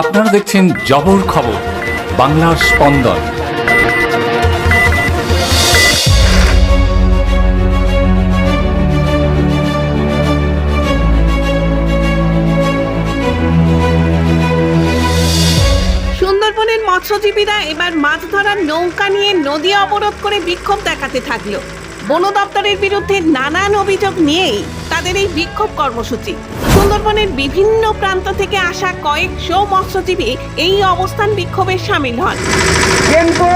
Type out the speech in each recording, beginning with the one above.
আপনারা দেখছেন জবর খবর, বাংলার স্পন্দন। সুন্দরবনের মৎস্যজীবীরা এবার মাছ ধরার নৌকা নিয়ে নদী অবরোধ করে বিক্ষোভ দেখাতে থাকল। বন দপ্তরের বিরুদ্ধে নানান অভিযোগ নিয়েই তাদের এই বিক্ষোভ কর্মসূচি। সুন্দরবনের বিভিন্ন প্রান্ত থেকে আসা কয়েকশো মৎস্যজীবী এই অবস্থান বিক্ষোভে সামিল হন। কিন্তু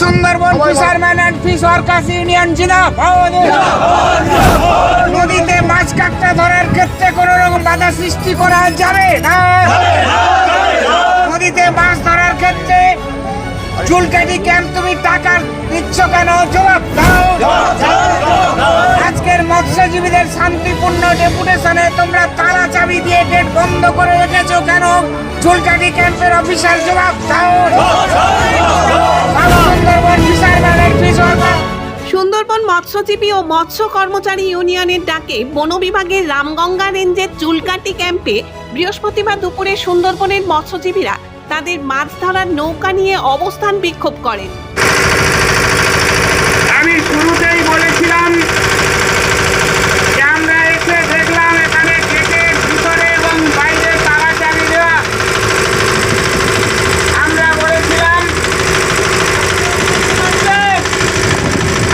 Sundarban fisherman and fish workers union জেলা নদীতে মাছ কাঁকড়া ধরার ক্ষেত্রে কোনো রকম বাধা সৃষ্টি করা যাবে না। নদীতে মাছ ধরার ক্ষেত্রে চুলকাটি ক্যাম্প তুমি টাকা দিচ্ছ কেন? জবাব দাও। মৎস্যজীবীদের শান্তিপূর্ণ ডেপুটেশনে তোমরা তালা চাবি দিয়ে গেট বন্ধ করে রেখেছো কেন? চুলকাটি ক্যাম্পের অফিসার জবাব দাও। সুন্দরবন সুন্দরবন মৎস্যজীবী ও মৎস্য কর্মচারী ইউনিয়নের ডাকে বন বিভাগের রামগঙ্গা রেঞ্জের চুলকাটি ক্যাম্পে বৃহস্পতিবার দুপুরে সুন্দরবনের মৎস্যজীবীরা তাদের মাছ ধরার নৌকা নিয়ে অবস্থান বিক্ষোভ করেন আমি শুরুতেই বলেছিলাম যে আমরা এসে দেখলাম এখানে গেটের ভিতরে এবং বাইরে তালা চাবি দেওয়া আমরা বলেছিলাম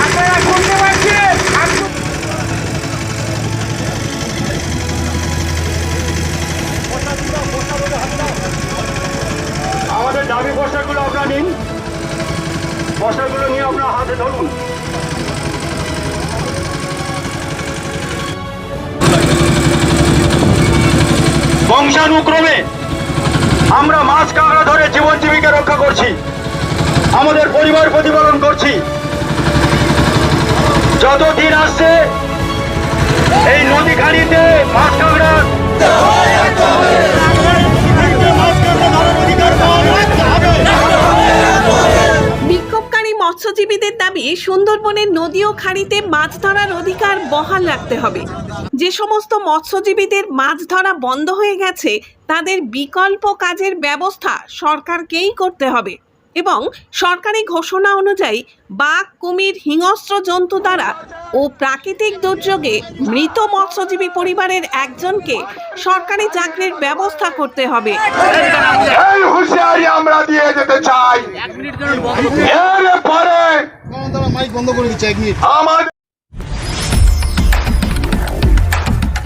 আপনারা শুনতে পাচ্ছেন আপনি- আমাদের দাবি পোশাকগুলো আপনারা নিন পোশাকগুলো নিয়ে আপনার হাতে ধরুন বংশানুক্রমে আমরা মাছ কাঁকড়া ধরে জীবন জীবিকা রক্ষা করছি। আমাদের পরিবার প্রতিপালন করছি। যতদিন আসছে, এই নদী খানিতে মাছ কাঁকড়া বিক্ষোভকারী মৎস্যজীবীদের দাবি, সুন্দরবনের নদী ও খাড়িতে মাছ ধরার অধিকার বহাল রাখতে হবে। যে সমস্ত মৎস্যজীবীদের মাছ ধরা বন্ধ হয়ে গেছে তাদের বিকল্প কাজের ব্যবস্থা সরকারকেই করতে হবে এবং সরকারি ঘোষণা অনুযায়ী বাঘ কুমির হিংস্র জন্তু দ্বারা ও প্রাকৃতিক দুর্যোগে মৃত মৎস্যজীবী পরিবারের একজনকে সরকারি চাকরির ব্যবস্থা করতে হবে। আমরা দিয়ে যেতে চাই। এরপরে মাইক বন্ধ করে দিচ্ছে এক মিনিট।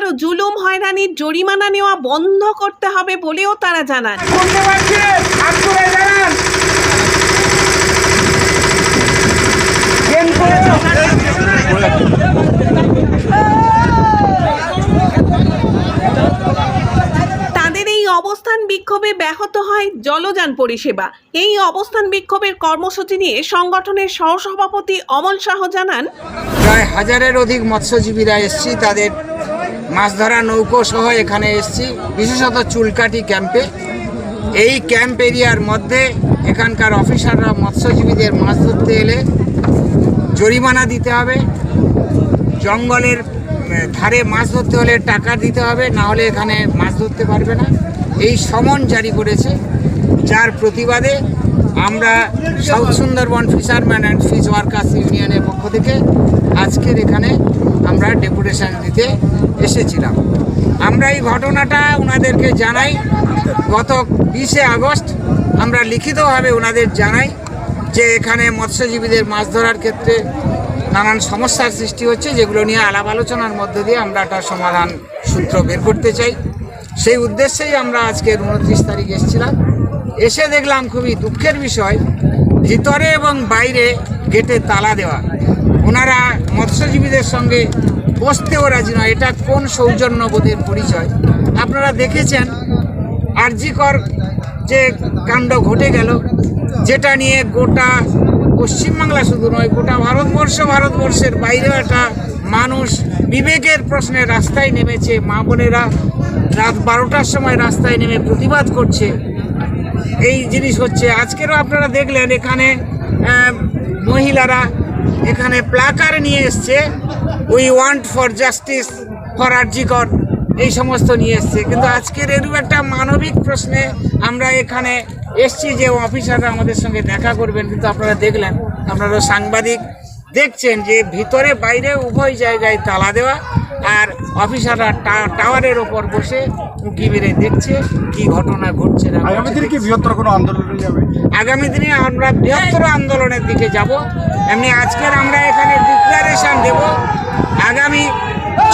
অত্যাচার ও জুলুম হয়রানির জরিমানা নেওয়া বন্ধ করতে হবে বলেও তারা জানান। তাদের এই অবস্থান বিক্ষোভে ব্যাহত হয় জলযান পরিষেবা। এই অবস্থান বিক্ষোভের কর্মসূচি নিয়ে সংগঠনের সহসভাপতি অমল শাহ জানান প্রায় হাজারের অধিক মৎস্যজীবীরা এসছি তাদের মাছ ধরা নৌকো সহ এখানে এসছি। বিশেষত চুলকাটি ক্যাম্পে। এই ক্যাম্প এরিয়ার মধ্যে এখানকার অফিসাররা মৎস্যজীবীদের মাছ ধরতে এলে জরিমানা দিতে হবে। জঙ্গলের ধারে মাছ ধরতে হলে টাকা দিতে হবে, না হলে এখানে মাছ ধরতে পারবে না। এই সমন জারি করেছে, যার প্রতিবাদে আমরা south Sundarban fisherman and fish workers ইউনিয়নের পক্ষ থেকে আজকের এখানে আমরা ডেপুটেশন দিতে এসেছিলাম। আমরা এই ঘটনাটা ওনাদেরকে জানাই। গত বিশে আগস্ট আমরা লিখিতভাবে ওনাদের জানাই যে এখানে মৎস্যজীবীদের মাছ ধরার ক্ষেত্রে নানান সমস্যার সৃষ্টি হচ্ছে, যেগুলো নিয়ে আলাপ আলোচনার মধ্য দিয়ে আমরা একটা সমাধান সূত্র বের করতে চাই। সেই উদ্দেশ্যেই আমরা আজকের উনত্রিশ তারিখ এসেছিলাম। এসে দেখলাম খুবই দুঃখের বিষয়, ভিতরে এবং বাইরে গেটে তালা দেওয়া। ওনারা মৎস্যজীবীদের সঙ্গে বসতেও রাজি নয়। এটা কোন সৌজন্যবোধের পরিচয়? আপনারা দেখেছেন আরজিকর যে কাণ্ড ঘটে গেল, যেটা নিয়ে গোটা পশ্চিমবাংলা শুধু নয়, গোটা ভারতবর্ষ ভারতবর্ষের বাইরেও একটা মানুষ বিবেকের প্রশ্নে রাস্তায় নেমেছে। মা বোনেরা রাত বারোটার সময় রাস্তায় নেমে প্রতিবাদ করছে। এই জিনিস হচ্ছে। আজকেরও আপনারা দেখলেন এখানে মহিলারা এখানে প্লাকার নিয়ে এসছে। We want for justice for RG Kar এই সমস্ত নিয়ে এসছে। কিন্তু আজকের এরূপ একটা মানবিক প্রশ্নে আমরা এখানে এসছি যে অফিসাররা আমাদের সঙ্গে দেখা করবেন। কিন্তু আপনারা দেখলেন, আপনারা সাংবাদিক দেখছেন যে ভিতরে বাইরে উভয় জায়গায় তালা দেওয়া আর অফিসাররা টাওয়ারের ওপর বসে উঁকি মেরে দেখছে কি ঘটনা ঘটছে না আগামী দিনে কি বৃহত্তর কোনো আন্দোলনে যাবে? আগামী দিনে আমরা বৃহত্তর আন্দোলনের দিকে যাব। এমনি আজকের আমরা এখানে ডিক্লারেশন দেব। আগামী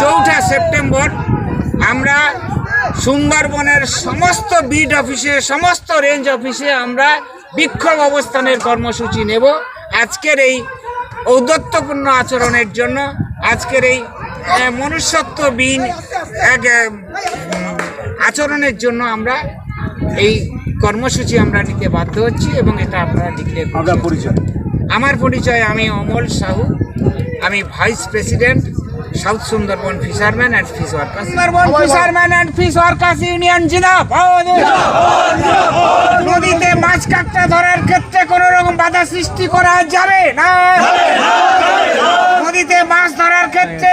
চৌঠা সেপ্টেম্বর আমরা সুন্দরবনের সমস্ত বিড অফিসে সমস্ত রেঞ্জ অফিসে আমরা বিক্ষোভ অবস্থানের কর্মসূচি নেব। আজকের এই ঔদত্যপূর্ণ আচরণের জন্য আজকের এই মনুষ্যত্ববিহীন এক আচরণের জন্য আমরা এই কর্মসূচি আমরা নিতে বাধ্য হচ্ছি এবং এটা আপনারা ডিক্লেয়ার আপনার পরিচয়? আমার পরিচয় আমি অমল সাহু। আমি vice president south Sundarban fisherman and fish workers Sundarban fisherman and fish workers union জিন্দাবাদ! নদীতে মাছ কাঁকড়া ধরার ক্ষেত্রে কোনো রকম বাধা সৃষ্টি করা যাবে না। নদীতে মাছ ধরার ক্ষেত্রে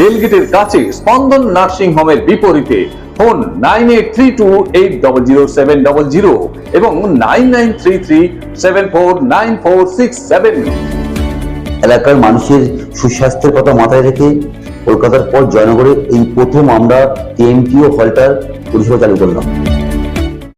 রেলগেটের কাছে স্পন্দন নার্সিং হোমের বিপরীতে ফোন নাইন এবং nine three three seven four nine four six seven. এলাকার মানুষের সুস্বাস্থ্যের কথা মাথায় রেখে কলকাতার পর জয়নগরে এই প্রথম আমরা টিএমটিও হলটার পরিষেবা চালু করলাম।